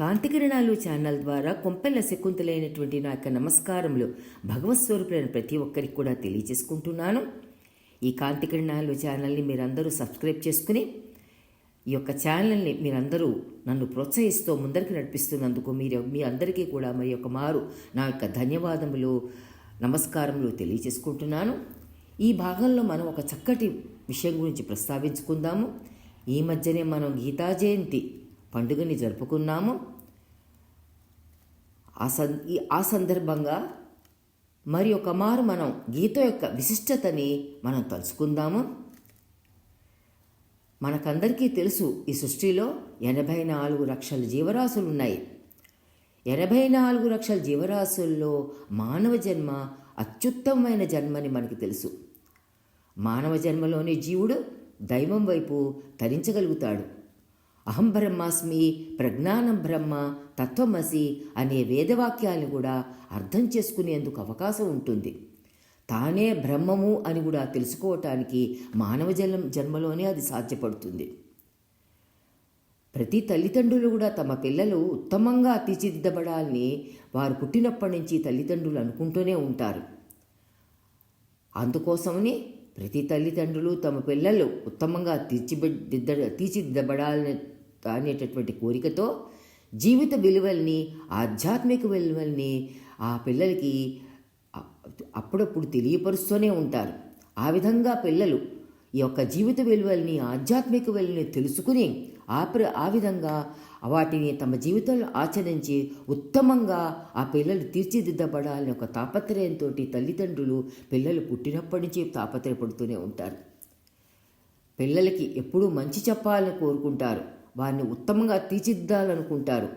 కాంతికిరణాలు channel ద్వారా కొంపెల్ల శకుంతలైనటువంటి నా యొక్క నమస్కారములు భగవత్ స్వరూపులైన ప్రతి ఒక్కరికి కూడా తెలియజేసుకుంటున్నాను. ఈ కాంతికిరణాలు ఛానల్ని మీరందరూ సబ్స్క్రైబ్ చేసుకుని ఈ యొక్క ఛానల్ని మీరందరూ నన్ను ప్రోత్సహిస్తూ ముందరికి నడిపిస్తున్నందుకు మీరు మీ అందరికీ కూడా మరి యొక్క మారు నా యొక్క ధన్యవాదములు నమస్కారములు తెలియజేసుకుంటున్నాను. ఈ భాగంలో మనం ఒక చక్కటి విషయం గురించి ప్రస్తావించుకుందాము. ఈ మధ్యనే మనం గీతా జయంతి పండుగని జరుపుకున్నాము. ఆ సం ఆ సందర్భంగా మరి ఒక మారు మనం గీత యొక్క విశిష్టతని మనం తలుచుకుందాము. మనకందరికీ తెలుసు ఈ సృష్టిలో ఎనభై నాలుగు లక్షల జీవరాశులు ఉన్నాయి ఎనభై నాలుగు లక్షల జీవరాశుల్లో మానవ జన్మ అత్యుత్తమమైన జన్మని మనకి తెలుసు. మానవ జన్మలోని జీవుడు దైవం వైపు తరించగలుగుతాడు. అహం బ్రహ్మాస్మి ప్రజ్ఞానం బ్రహ్మ తత్వమసి అనే వేదవాక్యాలను కూడా అర్థం చేసుకునేందుకు అవకాశం ఉంటుంది. తానే బ్రహ్మము అని కూడా తెలుసుకోవటానికి మానవ జన్మ జన్మలోనే అది సాధ్యపడుతుంది. ప్రతి తల్లిదండ్రులు కూడా తమ పిల్లలు ఉత్తమంగా తీర్చిదిద్దబడాలని వారు పుట్టినప్పటి నుంచి తల్లిదండ్రులు అనుకుంటూనే ఉంటారు. అందుకోసమని ప్రతి తల్లిదండ్రులు తమ పిల్లలు ఉత్తమంగా తీర్చిదిద్ద తీర్చిదిద్దబడాలని అనేటటువంటి కోరికతో జీవిత విలువల్ని ఆధ్యాత్మిక విలువల్ని ఆ పిల్లలకి అప్పుడప్పుడు తెలియపరుస్తూనే ఉంటారు. ఆ విధంగా పిల్లలు ఈ యొక్క జీవిత విలువల్ని ఆధ్యాత్మిక విలువల్ని తెలుసుకుని ఆ ప్ర ఆ విధంగా వాటిని తమ జీవితంలో ఆచరించి ఉత్తమంగా ఆ పిల్లలు తీర్చిదిద్దబడాలని ఒక తాపత్రయంతో తల్లిదండ్రులు పిల్లలు పుట్టినప్పటి నుంచి తాపత్రయపడుతూనే ఉంటారు. పిల్లలకి ఎప్పుడూ మంచి చెప్పాలని కోరుకుంటారు. వారిని ఉత్తమంగా తీర్చిదిద్దాలనుకుంటారు.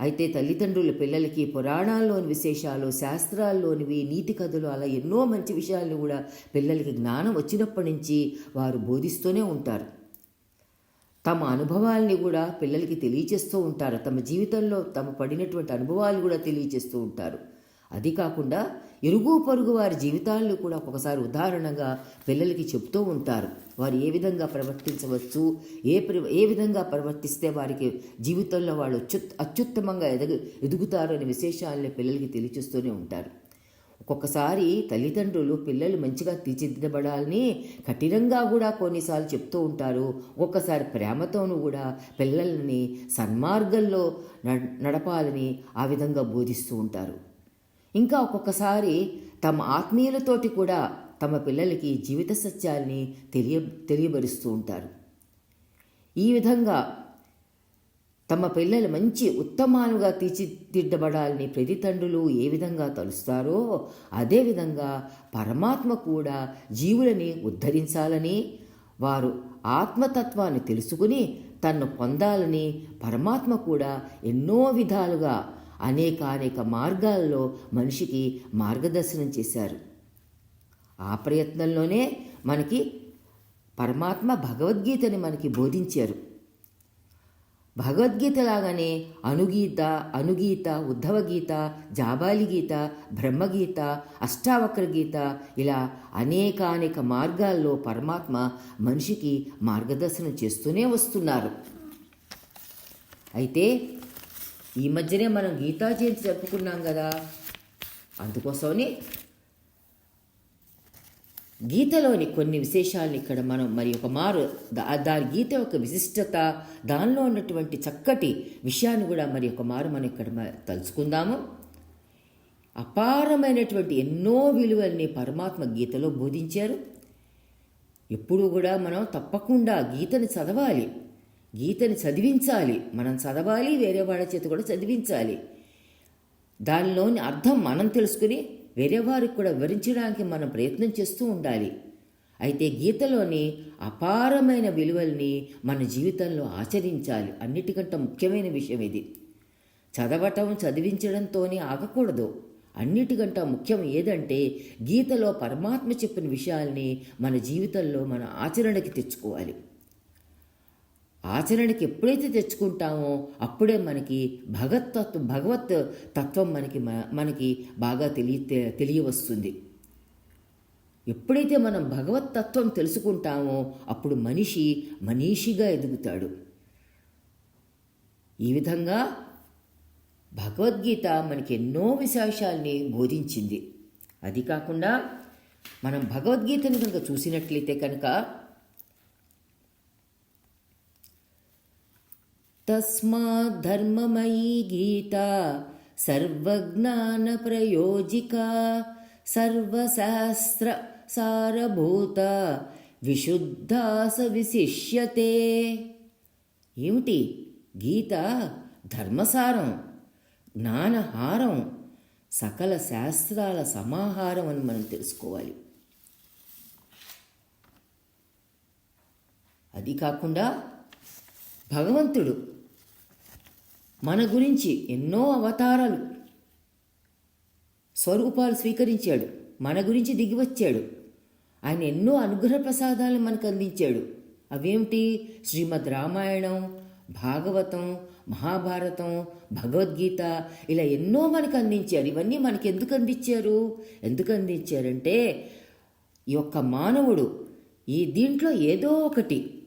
అయితే తల్లిదండ్రులు పిల్లలకి పురాణాల్లోని విశేషాలు శాస్త్రాల్లోనివి నీతి కథలు అలా ఎన్నో మంచి విషయాలను కూడా పిల్లలకి జ్ఞానం వచ్చినప్పటి నుంచి వారు బోధిస్తూనే ఉంటారు. తమ అనుభవాల్ని కూడా పిల్లలకి తెలియచేస్తూ ఉంటారు. తమ జీవితంలో తమ పడినటువంటి అనుభవాలు కూడా తెలియచేస్తూ ఉంటారు. అది కాకుండా ఇరుగు పొరుగు వారి జీవితాలను కూడా ఒక్కొక్కసారి ఉదాహరణగా పిల్లలకి చెప్తూ ఉంటారు. వారు ఏ విధంగా ప్రవర్తించవచ్చు ఏ ప్ర- ఏ విధంగా ప్రవర్తిస్తే వారికి జీవితంలో వాళ్ళు అత్యు అత్యుత్తమంగా ఎదగ ఎదుగుతారు అనే విశేషాలని పిల్లలకి తెలియచేస్తూనే ఉంటారు. ఒక్కొక్కసారి తల్లిదండ్రులు పిల్లలు మంచిగా తీర్చిదిద్దబడాలని కఠినంగా కూడా కొన్నిసార్లు చెప్తూ ఉంటారు. ఒక్కొక్కసారి ప్రేమతోనూ కూడా పిల్లల్ని సన్మార్గంలో నడపాలని ఆ విధంగా బోధిస్తూ ఉంటారు. ఇంకా ఒక్కొక్కసారి తమ ఆత్మీయులతోటి కూడా తమ పిల్లలకి జీవిత సత్యాల్ని తెలియ తెలియబరుస్తూ ఉంటారు. ఈ విధంగా తమ పిల్లలు మంచి ఉత్తమాలుగా తీర్చిదిద్దబడాలని ప్రతి తండ్రులు ఏ విధంగా తలుస్తారో అదేవిధంగా పరమాత్మ కూడా జీవులని ఉద్ధరించాలని వారు ఆత్మతత్వాన్ని తెలుసుకుని తన్ను పొందాలని పరమాత్మ కూడా ఎన్నో విధాలుగా అనేక అనేక మార్గాల్లో మనిషికి మార్గదర్శనం చేశారు. ఆ ప్రయత్నంలోనే మనకి పరమాత్మ భగవద్గీతని మనకి బోధించారు. భగవద్గీత లాగానే అనుగీత అనుగీత ఉద్ధవగీత జాబాలి గీత బ్రహ్మగీత అష్టావక్ర గీత ఇలా అనేకానేక మార్గాల్లో పరమాత్మ మనిషికి మార్గదర్శనం చేస్తూనే వస్తున్నారు. అయితే ఈ మధ్యనే మనం గీతా జయంతి జరుపుకున్నాం కదా. అందుకోసమని గీతలోని కొన్ని విశేషాలను ఇక్కడ మనం మరి ఒక మారు దా- దాని గీత యొక్క విశిష్టత దానిలో ఉన్నటువంటి చక్కటి విషయాన్ని కూడా మరి ఒక మారు మనం ఇక్కడ తలుచుకుందాము. అపారమైనటువంటి ఎన్నో విలువల్ని పరమాత్మ గీతలో బోధించారు. ఎప్పుడు కూడా మనం తప్పకుండా గీతని చదవాలి గీతని చదివించాలి మనం చదవాలి వేరే వాళ్ళ చేత కూడా చదివించాలి. దానిలోని అర్థం మనం తెలుసుకుని వేరే వారికి కూడా వివరించడానికి మనం ప్రయత్నం చేస్తూ ఉండాలి. అయితే గీతలోని అపారమైన విలువల్ని మన జీవితంలో ఆచరించాలి అన్నిటికంటే ముఖ్యమైన విషయం ఇది. చదవటం చదివించడంతోనే ఆగకూడదు. అన్నిటికంటే ముఖ్యం ఏదంటే గీతలో పరమాత్మ చెప్పిన విషయాల్ని మన జీవితంలో మన ఆచరణకి తెచ్చుకోవాలి. ఆచరణకి ఎప్పుడైతే తెచ్చుకుంటామో అప్పుడే మనకి భగవతత్వం భగవత్ తత్వం మనకి మ- మనకి బాగా తెలియ తెలియవస్తుంది. ఎప్పుడైతే మనం భగవత్ తత్వం తెలుసుకుంటామో అప్పుడు మనిషి మనీషిగా ఎదుగుతాడు. ఈ విధంగా భగవద్గీత మనకి ఎన్నో విశేషాల్ని బోధించింది. అది కాకుండా మనం భగవద్గీతను కనుక చూసినట్లయితే కనుక తస్మాద్ధర్మమయీ గీత సర్వజ్ఞానప్రయోజికా సర్వశాస్త్ర సారభూత విశుద్ధాస విశిష్యతే ఏమిటి? గీత ధర్మసారం జ్ఞానహారం సకల శాస్త్రాల సమాహారం అని మనం తెలుసుకోవాలి. అది కాకుండా భగవంతుడు మన గురించి ఎన్నో అవతారాలు. స్వరూపాలు స్వీకరించాడు. మన గురించి దిగివచ్చాడు ఆయన ఎన్నో అనుగ్రహ ప్రసాదాలను మనకు అందించాడు. అవేమిటి? శ్రీమద్ రామాయణం భాగవతం మహాభారతం భగవద్గీత ఇలా ఎన్నో మనకు అందించారు. ఇవన్నీ మనకి ఎందుకు అందించారు? ఎందుకు అందించారంటే ఈ యొక్క మానవుడు ఈ దీంట్లో ఏదో ఒకటి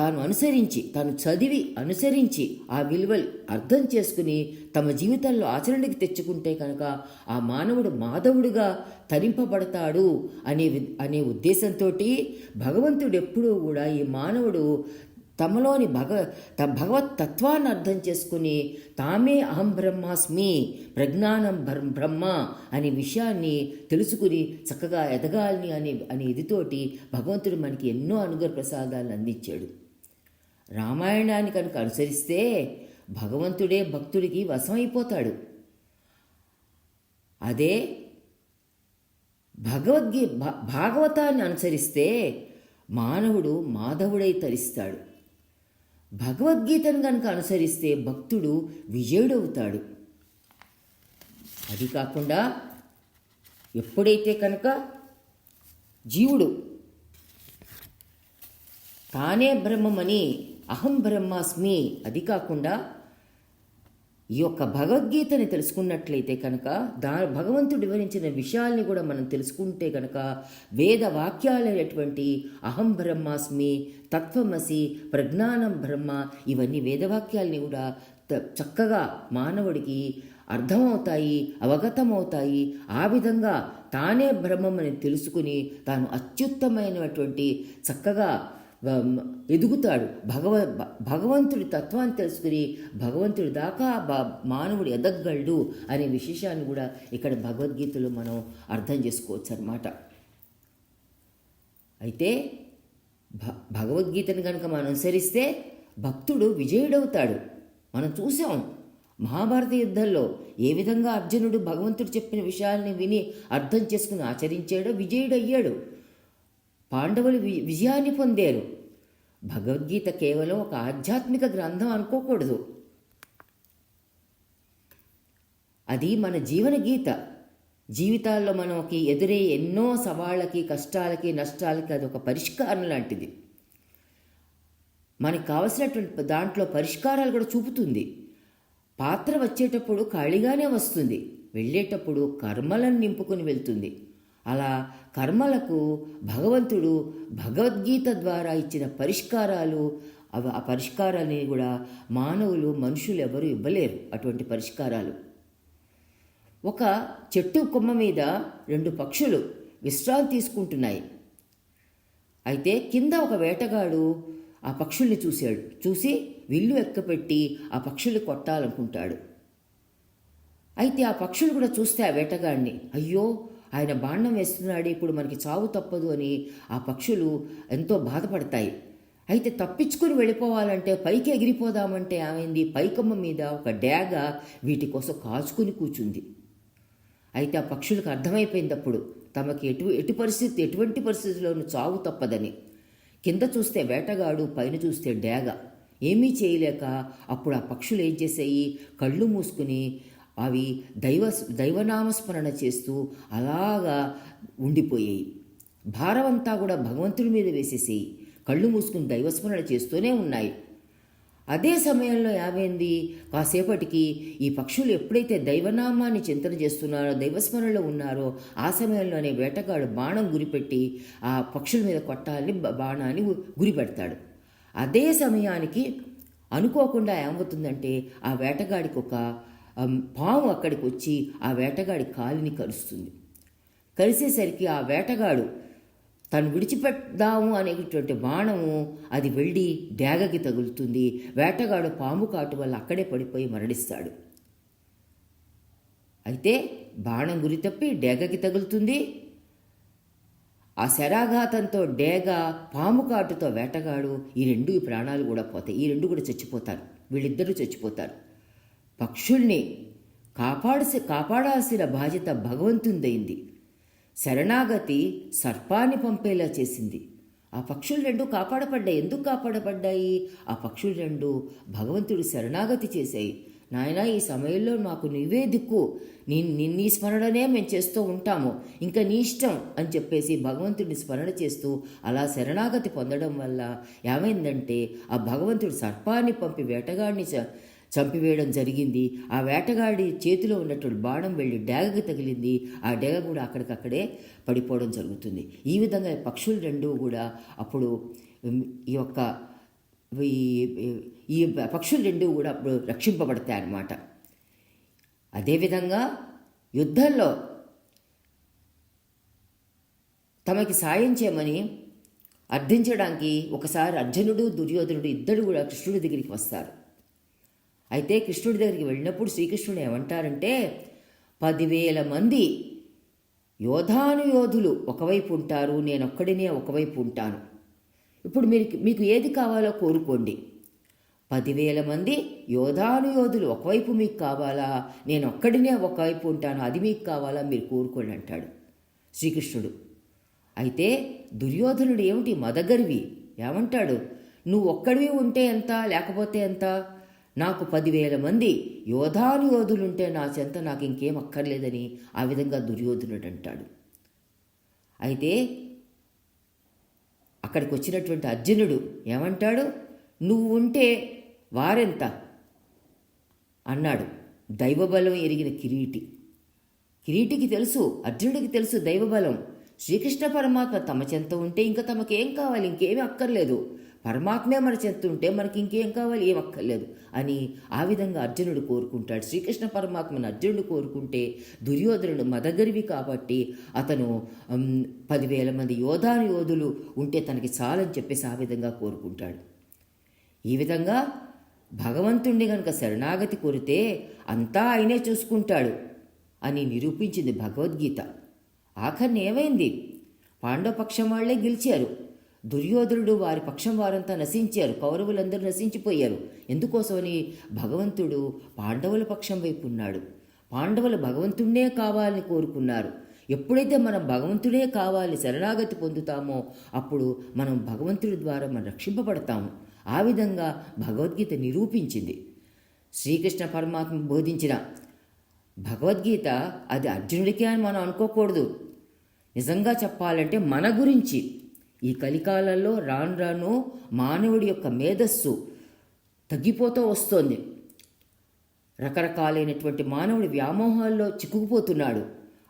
తాను అనుసరించి తాను చదివి అనుసరించి ఆ విలువలు అర్థం చేసుకుని తమ జీవితంలో ఆచరణకి తెచ్చుకుంటే కనుక ఆ మానవుడు మాధవుడిగా తరింపబడతాడు అనే అనే ఉద్దేశంతో భగవంతుడు ఎప్పుడూ కూడా ఈ మానవుడు తమలోని భగ త భగవత్ తత్వాన్ని అర్థం చేసుకుని తామే అహం బ్రహ్మాస్మి ప్రజ్ఞానం బ్రహ్మ అనే విషయాన్ని తెలుసుకుని చక్కగా ఎదగాలని అనే అనే ఇదితోటి భగవంతుడు మనకి ఎన్నో అనుగ్రహ ప్రసాదాలను అందించాడు. రామాయణాన్ని కనుక అనుసరిస్తే భగవంతుడే భక్తుడికి వశమైపోతాడు. అదే భగవద్గీ భాగవతాన్ని అనుసరిస్తే మానవుడు మాధవుడై తరిస్తాడు. భగవద్గీతను కనుక అనుసరిస్తే భక్తుడు విజయుడవుతాడు. అది కాకుండా ఎప్పుడైతే కనుక జీవుడు తానే బ్రహ్మమని అహం బ్రహ్మాస్మి అది కాకుండా ఈ యొక్క భగవద్గీతని తెలుసుకున్నట్లయితే కనుక దా భగవంతుడు వివరించిన విషయాల్ని కూడా మనం తెలుసుకుంటే కనుక వేద వాక్యాలైనటువంటి అహం బ్రహ్మాస్మి తత్వమసి ప్రజ్ఞానం బ్రహ్మ ఇవన్నీ వేదవాక్యాల్ని కూడా చక్కగా మానవుడికి అర్థమవుతాయి అవగతమవుతాయి. ఆ విధంగా తానే బ్రహ్మమని తెలుసుకుని తాను అత్యుత్తమైనటువంటి చక్కగా ఎదుగుతాడు. భగవ భ- భగవంతుడి తత్వాన్ని తెలుసుకుని భగవంతుడి దాకా మానవుడు ఎదగగలడు అనే విశేషాన్ని కూడా ఇక్కడ భగవద్గీతలో మనం అర్థం చేసుకోవచ్చు అనమాట అయితే భ భగవద్గీతను కనుక మనం అనుసరిస్తే భక్తుడు విజయుడవుతాడు. మనం చూసాం మహాభారత యుద్ధంలో ఏ విధంగా అర్జునుడు భగవంతుడు చెప్పిన విషయాల్ని విని అర్థం చేసుకుని ఆచరించాడో విజయుడయ్యాడు. పాండవులు వి విజయాన్ని పొందారు. భగవద్గీత కేవలం ఒక ఆధ్యాత్మిక గ్రంథం అనుకోకూడదు. అది మన జీవన గీత. జీవితాల్లో మనకి ఎదురయ్యే ఎన్నో సవాళ్ళకి కష్టాలకి నష్టాలకి అది ఒక పరిష్కారం లాంటిది. మనకు కావలసినటువంటి దాంట్లో పరిష్కారాలు కూడా చూపుతుంది. పాత్ర వచ్చేటప్పుడు ఖాళీగానే వస్తుంది. వెళ్ళేటప్పుడు కర్మలను నింపుకొని వెళ్తుంది. అలా కర్మలకు భగవంతుడు భగవద్గీత ద్వారా ఇచ్చిన పరిష్కారాలు అవి ఆ పరిష్కారాన్ని కూడా మానవులు మనుషులు ఎవరు ఇవ్వలేరు అటువంటి పరిష్కారాలు. ఒక చెట్టు కొమ్మ మీద రెండు పక్షులు విశ్రాంతి తీసుకుంటున్నాయి. అయితే కింద ఒక వేటగాడు ఆ పక్షుల్ని చూశాడు. చూసి విల్లు ఎక్కపెట్టి ఆ పక్షుల్ని కొట్టాలనుకుంటాడు. అయితే ఆ పక్షులు కూడా చూస్తే ఆ వేటగాడిని అయ్యో ఆయన బాణం వేస్తున్నాడు ఇప్పుడు మనకి చావు తప్పదు అని ఆ పక్షులు ఎంతో బాధపడతాయి. అయితే తప్పించుకుని వెళ్ళిపోవాలంటే పైకి ఎగిరిపోదామంటే ఏమైంది? పైకమ్మ మీద ఒక డ్యాగ వీటి కోసం కాచుకుని కూర్చుంది అయితే ఆ పక్షులకు అర్థమైపోయింది అప్పుడు. తమకి ఎటు ఎటు పరిస్థితి ఎటువంటి పరిస్థితిలోనూ చావు తప్పదని. కింద చూస్తే వేటగాడు పైన చూస్తే డేగ ఏమీ చేయలేక అప్పుడు ఆ పక్షులు ఏం చేసాయి కళ్ళు మూసుకుని అవి దైవ దైవనామస్మరణ చేస్తూ అలాగా ఉండిపోయాయి. భారమంతా కూడా భగవంతుడి మీద వేసేసేయి. కళ్ళు మూసుకుని దైవస్మరణ చేస్తూనే ఉన్నాయి. అదే సమయంలో ఏమైంది? కాసేపటికి ఈ పక్షులు ఎప్పుడైతే దైవనామాన్ని చింతన చేస్తున్నారో దైవస్మరణలో ఉన్నారో ఆ సమయంలోనే వేటగాడు బాణం గురిపెట్టి ఆ పక్షుల మీద కొట్టాలని బాణాన్ని గురిపెడతాడు. అదే సమయానికి అనుకోకుండా ఏమవుతుందంటే ఆ వేటగాడికి ఒక పాము అక్కడికి వచ్చి ఆ వేటగాడి కాలిని కరుస్తుంది. కలిసేసరికి ఆ వేటగాడు తను విడిచిపెడదాము అనేటువంటి బాణము అది వెళ్ళి డేగకి తగులుతుంది. వేటగాడు పాము కాటు వల్ల అక్కడే పడిపోయి మరణిస్తాడు. అయితే బాణం గురి తప్పి డేగకి తగులుతుంది. ఆ శరాఘాతంతో డేగ పాము కాటుతో వేటగాడు ఈ రెండు ఈ ప్రాణాలు కూడా పోతాయి. ఈ రెండు కూడా చచ్చిపోతారు. వీళ్ళిద్దరూ చచ్చిపోతారు. పక్షుల్ని కాపాడసి కాపాడాల్సిన బాధ్యత భగవంతుందైంది శరణాగతి సర్పాన్ని పంపేలా చేసింది. ఆ పక్షులు రెండు కాపాడపడ్డాయి ఎందుకు కాపాడబడ్డాయి? ఆ పక్షులు రెండు భగవంతుడు శరణాగతి చేశాయి. నాయనా ఈ సమయంలో మాకు నీవే దిక్కు. నీ నీ- స్మరణనే మేము చేస్తూ ఉంటాము. ఇంకా నీ ఇష్టం అని చెప్పేసి భగవంతుడిని స్మరణ చేస్తూ అలా శరణాగతి పొందడం వల్ల ఏమైందంటే ఆ భగవంతుడు సర్పాన్ని పంపి వేటగాడిని చంపివేయడం జరిగింది. ఆ వేటగాడి చేతిలో ఉన్నటువంటి బాణం వెళ్ళి డేగకి తగిలింది. ఆ డేగ కూడా అక్కడికక్కడే పడిపోవడం జరుగుతుంది. ఈ విధంగా పక్షులు రెండు కూడా అప్పుడు ఈ యొక్క ఈ- ఈ పక్షులు రెండు కూడా అప్పుడు రక్షింపబడతాయి అన్నమాట అదేవిధంగా యుద్ధంలో తమకి సాయం చేయమని అర్థించడానికి ఒకసారి అర్జునుడు దుర్యోధనుడు ఇద్దరు కూడా కృష్ణుడి దగ్గరికి వస్తారు. అయితే కృష్ణుడి దగ్గరికి వెళ్ళినప్పుడు శ్రీకృష్ణుడు ఏమంటారంటే పదివేల మంది యోధానుయోధులు ఒకవైపు ఉంటారు నేనొక్కడినే ఒకవైపు ఉంటాను. ఇప్పుడు మీరు మీకు ఏది కావాలో కోరుకోండి. పదివేల మంది యోధానుయోధులు ఒకవైపు మీకు కావాలా నేను ఒక్కడినే ఒకవైపు ఉంటాను అది మీకు కావాలా మీరు కోరుకోండి అంటాడు శ్రీకృష్ణుడు. అయితే దుర్యోధనుడు ఏమిటి మదగర్వి ఏమంటాడు? నువ్వు ఒక్కడివి ఉంటే ఎంత లేకపోతే ఎంత? నాకు పదివేల మంది యోధానుయోధులుంటే నా చెంత నాకు ఇంకేం అక్కర్లేదని ఆ విధంగా దుర్యోధనుడు అంటాడు. అయితే అక్కడికి వచ్చినటువంటి అర్జునుడు ఏమంటాడు? నువ్వు ఉంటే వారెంత? అన్నాడు. దైవబలం ఎరిగిన కిరీటి. కిరీటికి తెలుసు అర్జునుడికి తెలుసు దైవబలం. శ్రీకృష్ణ పరమాత్మ తమ చెంత ఉంటే ఇంకా తమకేం కావాలి ఇంకేమీ అక్కర్లేదు. పరమాత్మే మన చెంత ఉంటే మనకి ఇంకేం కావాలి? ఏం అక్కర్లేదు. అని ఆ విధంగా అర్జునుడు కోరుకుంటాడు. శ్రీకృష్ణ పరమాత్మను అర్జునుడు కోరుకుంటే దుర్యోధనుడు మదగరివి కాబట్టి అతను పదివేల మంది యోధాను యోధులు ఉంటే తనకి చాలని చెప్పేసి ఆ విధంగా కోరుకుంటాడు. ఈ విధంగా భగవంతుణ్ణి కనుక శరణాగతి కోరితే అంతా ఆయనే చూసుకుంటాడు అని నిరూపించింది భగవద్గీత. ఆఖరిని ఏమైంది? పాండవ పక్షం వాళ్ళే గెలిచారు. దుర్యోధనుడు వారి పక్షం వారంతా నశించారు. కౌరవులందరూ నశించిపోయారు. ఎందుకోసమని? భగవంతుడు పాండవుల పక్షం వైపు ఉన్నాడు. పాండవులు భగవంతుడే కావాలని కోరుకున్నారు. ఎప్పుడైతే మనం భగవంతుడే కావాలి శరణాగతి పొందుతామో అప్పుడు మనం భగవంతుడి ద్వారా మనం రక్షింపబడతాము. ఆ విధంగా భగవద్గీత నిరూపించింది. శ్రీకృష్ణ పరమాత్మ బోధించిన భగవద్గీత అది అర్జునుడికే అని మనం అనుకోకూడదు. నిజంగా చెప్పాలంటే మన గురించి ఈ కలికాలంలో రాను రాను మానవుడి యొక్క మేధస్సు తగ్గిపోతూ వస్తోంది. రకరకాలైనటువంటి మానవుడి వ్యామోహాల్లో చిక్కుకుపోతున్నాడు.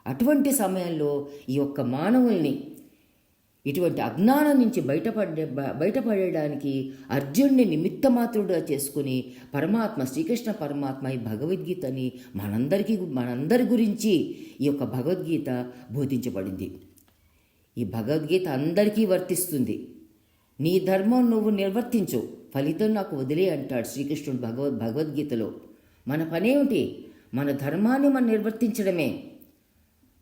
అటువంటి సమయంలో ఈ యొక్క మానవుల్ని ఇటువంటి అజ్ఞానం నుంచి బయటపడే బయటపడడానికి అర్జున్ని నిమిత్తమాత్రుడుగా చేసుకుని పరమాత్మ శ్రీకృష్ణ పరమాత్మ ఈ భగవద్గీతని మనందరికీ మనందరి గురించి ఈ యొక్క భగవద్గీత బోధించబడింది. ఈ భగవద్గీత అందరికీ వర్తిస్తుంది. నీ ధర్మం నువ్వు నిర్వర్తించు. ఫలితం నాకు వదిలే అంటాడు శ్రీకృష్ణుడు భగవద్ భగవద్గీతలో. మన పనేమిటి? మన ధర్మాన్ని మనం నిర్వర్తించడమే.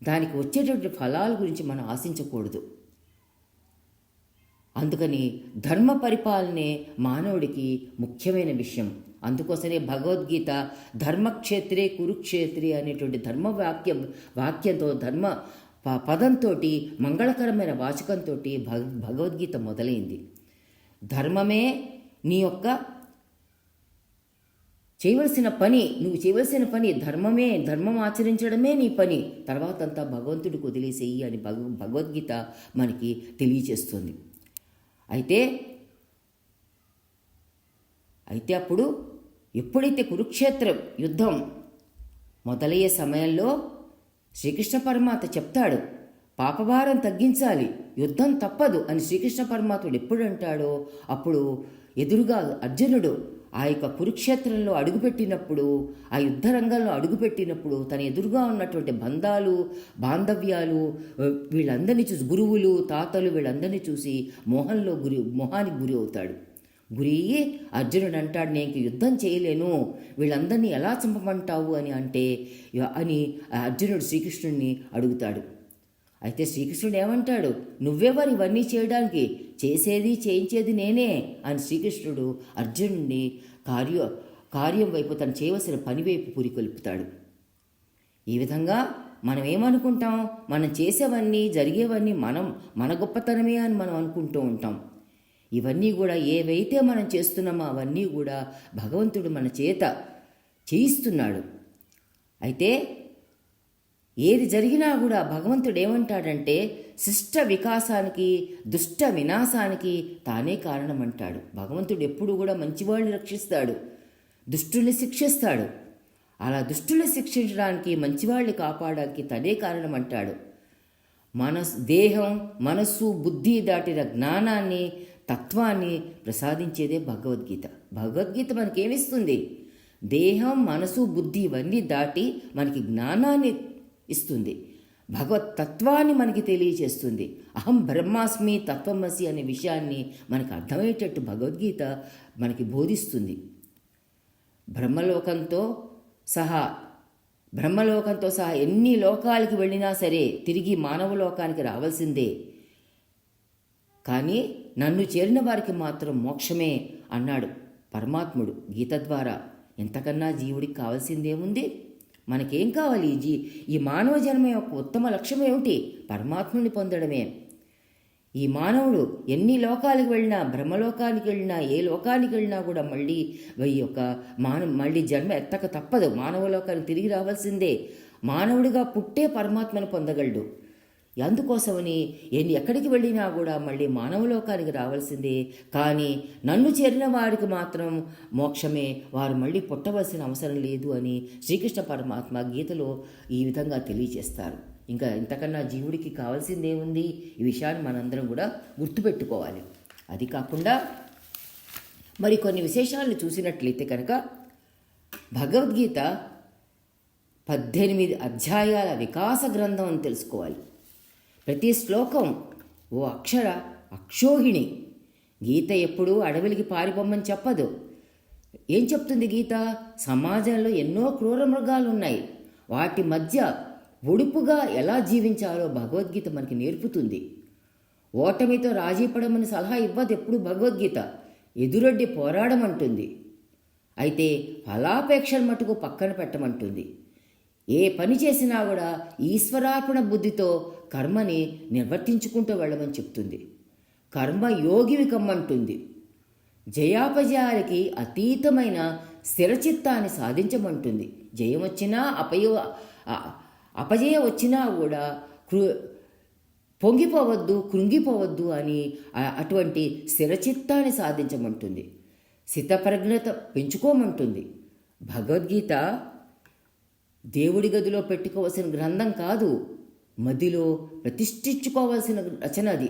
దానికి వచ్చేటటువంటి ఫలాల గురించి మనం ఆశించకూడదు. అందుకని ధర్మ పరిపాలనే మానవుడికి ముఖ్యమైన విషయం. అందుకోసమే భగవద్గీత ధర్మక్షేత్రే కురుక్షేత్రే అనేటువంటి ధర్మ వాక్యం వాక్యంతో ధర్మ ప- పదంతో మంగళకరమైన వాచకంతో భగ భగవద్గీత మొదలైంది. ధర్మమే నీ యొక్క చేయవలసిన పని నువ్వు చేయవలసిన పని ధర్మమే ధర్మం ఆచరించడమే నీ పని. తర్వాత అంతా భగవంతుడికి వదిలేసేయి అని భగ భగవద్గీత మనకి తెలియచేస్తుంది అయితే అయితే అప్పుడు ఎప్పుడైతే కురుక్షేత్ర యుద్ధం మొదలయ్యే సమయంలో శ్రీకృష్ణ పరమాత్మ చెప్తాడు పాపభారం తగ్గించాలి యుద్ధం తప్పదు అని శ్రీకృష్ణ పరమాత్ముడు ఎప్పుడు అంటాడో అప్పుడు ఎదురుగా అర్జునుడు ఆ యొక్క కురుక్షేత్రంలో అడుగుపెట్టినప్పుడు ఆ యుద్ధ రంగంలో అడుగుపెట్టినప్పుడు తన ఎదురుగా ఉన్నటువంటి బంధాలు బాంధవ్యాలు వీళ్ళందరినీ చూసి గురువులు తాతలు వీళ్ళందరినీ చూసి మోహంలో గురి మొహానికి గురి అవుతాడు. గురి అర్జునుడు అంటాడు నేను యుద్ధం చేయలేను. వీళ్ళందరినీ ఎలా చంపమంటావు? అని అంటే అని అర్జునుడు శ్రీకృష్ణుడిని అడుగుతాడు. అయితే శ్రీకృష్ణుడు ఏమంటాడు? నువ్వెవరు ఇవన్నీ చేయడానికి? చేసేది చేయించేది నేనే అని శ్రీకృష్ణుడు అర్జునుడిని కార్య కార్యం వైపు తను చేయవలసిన పని వైపు పురికొల్పుతాడు ఈ విధంగా మనం ఏమనుకుంటాం? మనం చేసేవన్నీ జరిగేవన్నీ మనం మన గొప్పతనమే అని మనం అనుకుంటూ ఉంటాం. ఇవన్నీ కూడా ఏవైతే మనం చేస్తున్నామో అవన్నీ కూడా భగవంతుడు మన చేత చేయిస్తున్నాడు. అయితే ఏది జరిగినా కూడా భగవంతుడు ఏమంటాడంటే శిష్ట వికాసానికి దుష్ట వినాశానికి తానే కారణమంటాడు. భగవంతుడు ఎప్పుడు కూడా మంచివాళ్ళని రక్షిస్తాడు దుష్టుల్ని శిక్షిస్తాడు. అలా దుష్టుల్ని శిక్షించడానికి మంచివాళ్ళని కాపాడడానికి తనే కారణమంటాడు. మనస్ దేహం మనస్సు బుద్ధి దాటిన జ్ఞానాన్ని తత్వాన్ని ప్రసాదించేదే భగవద్గీత. భగవద్గీత మనకేమిస్తుంది? దేహం మనసు బుద్ధి ఇవన్నీ దాటి మనకి జ్ఞానాన్ని ఇస్తుంది. భగవత్ తత్వాన్ని మనకి తెలియజేస్తుంది అహం బ్రహ్మాస్మి తత్వమసి అనే విషయాన్ని మనకు అర్థమయ్యేటట్టు భగవద్గీత మనకి బోధిస్తుంది. బ్రహ్మలోకంతో సహా బ్రహ్మలోకంతో సహా ఎన్ని లోకాలకి వెళ్ళినా సరే తిరిగి మానవ లోకానికి రావాల్సిందే. కానీ నన్ను చేరిన వారికి మాత్రం మోక్షమే అన్నాడు పరమాత్ముడు గీత ద్వారా. ఎంతకన్నా జీవుడికి కావాల్సిందేముంది? మనకేం కావాలి ఈ జీ ఈ మానవ జన్మ యొక్క ఉత్తమ లక్ష్యం ఏమిటి? పరమాత్ముని పొందడమే. ఈ మానవుడు ఎన్ని లోకాలకు వెళ్ళినా బ్రహ్మలోకానికి వెళ్ళినా ఏ లోకానికి వెళ్ళినా కూడా మళ్ళీ ఈ యొక్క మాన మళ్ళీ జన్మ ఎత్తక తప్పదు. మానవ లోకానికి తిరిగి రావాల్సిందే. మానవుడిగా పుట్టే పరమాత్మను పొందగలడు. అందుకోసమని ఎన్ని ఎక్కడికి వెళ్ళినా కూడా మళ్ళీ మానవలోకానికి రావాల్సిందే. కానీ నన్ను చేరిన వారికి మాత్రం మోక్షమే. వారు మళ్ళీ పుట్టవలసిన అవసరం లేదు అని శ్రీకృష్ణ పరమాత్మ గీతలో ఈ విధంగా తెలియజేస్తారు. ఇంకా ఇంతకన్నా జీవుడికి కావాల్సిందేముంది ఈ విషయాన్ని మనందరం కూడా గుర్తుపెట్టుకోవాలి. అది కాకుండా మరి కొన్ని విశేషాలను చూసినట్లయితే కనుక భగవద్గీత పద్దెనిమిది అధ్యాయాల వికాస గ్రంథం అని తెలుసుకోవాలి. ప్రతి శ్లోకం ఓ అక్షర అక్షోహిణి. గీత ఎప్పుడూ అడవులకి పారిపోమ్మని చెప్పదు. ఏం చెప్తుంది గీత? సమాజంలో ఎన్నో క్రూర మృగాలున్నాయి. వాటి మధ్య ఒడుపుగా ఎలా జీవించాలో భగవద్గీత మనకి నేర్పుతుంది. ఓటమితో రాజీపడమని సలహా ఇవ్వదు ఎప్పుడు భగవద్గీత. ఎదురొడ్డి పోరాడమంటుంది. అయితే ఫలాపేక్షలు మటుకు పక్కన పెట్టమంటుంది. ఏ పని చేసినా కూడా ఈశ్వరార్పణ బుద్ధితో కర్మని నిర్వర్తించుకుంటూ వెళ్ళమని చెప్తుంది. కర్మ యోగివి కమ్మంటుంది. జయాపజయాలకి అతీతమైన స్థిరచిత్తాన్ని సాధించమంటుంది. జయం వచ్చినా అపయ అపజయ వచ్చినా కూడా కృ పొంగిపోవద్దు కృంగిపోవద్దు అని అటువంటి స్థిరచిత్తాన్ని సాధించమంటుంది. సితప్రజ్ఞత పెంచుకోమంటుంది. భగవద్గీత దేవుడి గదిలో పెట్టుకోవాల్సిన గ్రంథం కాదు. మదిలో ప్రతిష్ఠించుకోవాల్సిన రచన అది.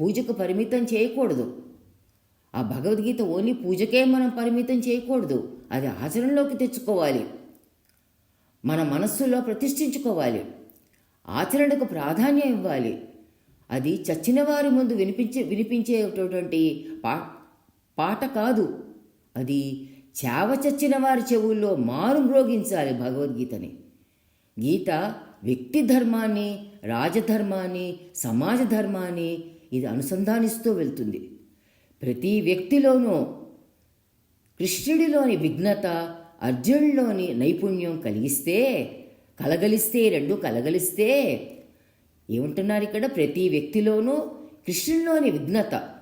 పూజకు పరిమితం చేయకూడదు. ఆ భగవద్గీత ఓన్లీ పూజకే మనం పరిమితం చేయకూడదు. అది ఆచరణలోకి తెచ్చుకోవాలి. మన మనస్సులో ప్రతిష్ఠించుకోవాలి. ఆచరణకు ప్రాధాన్యం ఇవ్వాలి. అది చచ్చిన వారి ముందు వినిపించే వినిపించేటటువంటి పా పాట కాదు. అది చావ చచ్చిన వారి చెవుల్లో మారు మ్రోగించాలి భగవద్గీతని. గీత వ్యక్తి ధర్మాన్ని రాజధర్మాన్ని సమాజ ధర్మాన్ని ఇది అనుసంధానిస్తూ వెళ్తుంది. ప్రతి వ్యక్తిలోనూ కృష్ణుడిలోని విఘ్నత అర్జునుడిలోని నైపుణ్యం కలిగిస్తే కలగలిస్తే రెండు కలగలిస్తే ఏమంటున్నారు ఇక్కడ? ప్రతి వ్యక్తిలోనూ కృష్ణుడిలోని విఘ్నత.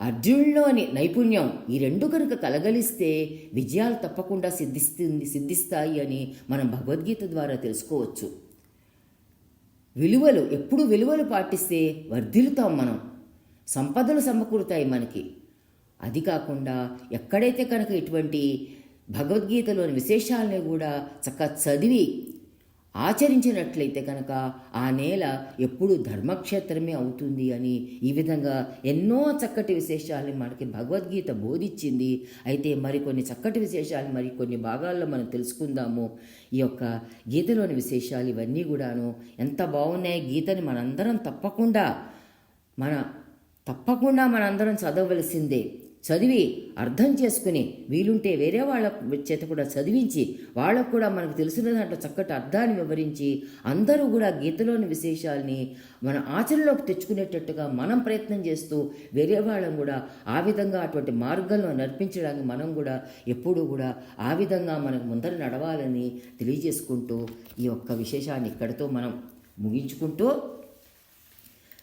అర్జున్లోని నైపుణ్యం ఈ రెండు కనుక కలగలిస్తే విజయాలు తప్పకుండా సిద్ధిస్తుంది సిద్ధిస్తాయి అని మనం భగవద్గీత ద్వారా తెలుసుకోవచ్చు. విలువలు ఎప్పుడు విలువలు పాటిస్తే వర్ధిల్లుతాం మనం. సంపదలు సమకూరుతాయి మనకి. అది కాకుండా ఎక్కడైతే కనుక ఇటువంటి భగవద్గీతలోని విశేషాలని కూడా చక్కగా చదివి ఆచరించినట్లయితే కనుక ఆ నేల ఎప్పుడు ధర్మక్షేత్రమే అవుతుంది అని ఈ విధంగా ఎన్నో చక్కటి విశేషాలని మనకి భగవద్గీత బోధించింది. అయితే మరికొన్ని చక్కటి విశేషాలు మరి కొన్ని భాగాల్లో మనం తెలుసుకుందాము. ఈ యొక్క గీతలోని విశేషాలు ఇవన్నీ కూడాను ఎంత బాగున్నాయి గీతని మనందరం తప్పకుండా మన తప్పకుండా మనందరం చదవవలసిందే. చదివి అర్థం చేసుకుని వీలుంటే వేరే వాళ్ళ చేత కూడా చదివించి వాళ్ళకు కూడా మనకు తెలిసిన దాంట్లో చక్కటి అర్థాన్ని వివరించి అందరూ కూడా గీతలోని విశేషాల్ని మన ఆచరణలోకి తెచ్చుకునేటట్టుగా మనం ప్రయత్నం చేస్తూ వేరే వాళ్ళం కూడా ఆ విధంగా అటువంటి మార్గంలో నడిపించడానికి మనం కూడా ఎప్పుడూ కూడా ఆ విధంగా మనకు ముందర నడవాలని తెలియజేసుకుంటూ ఈ యొక్క విశేషాన్ని ఇక్కడితో మనం ముగించుకుంటూ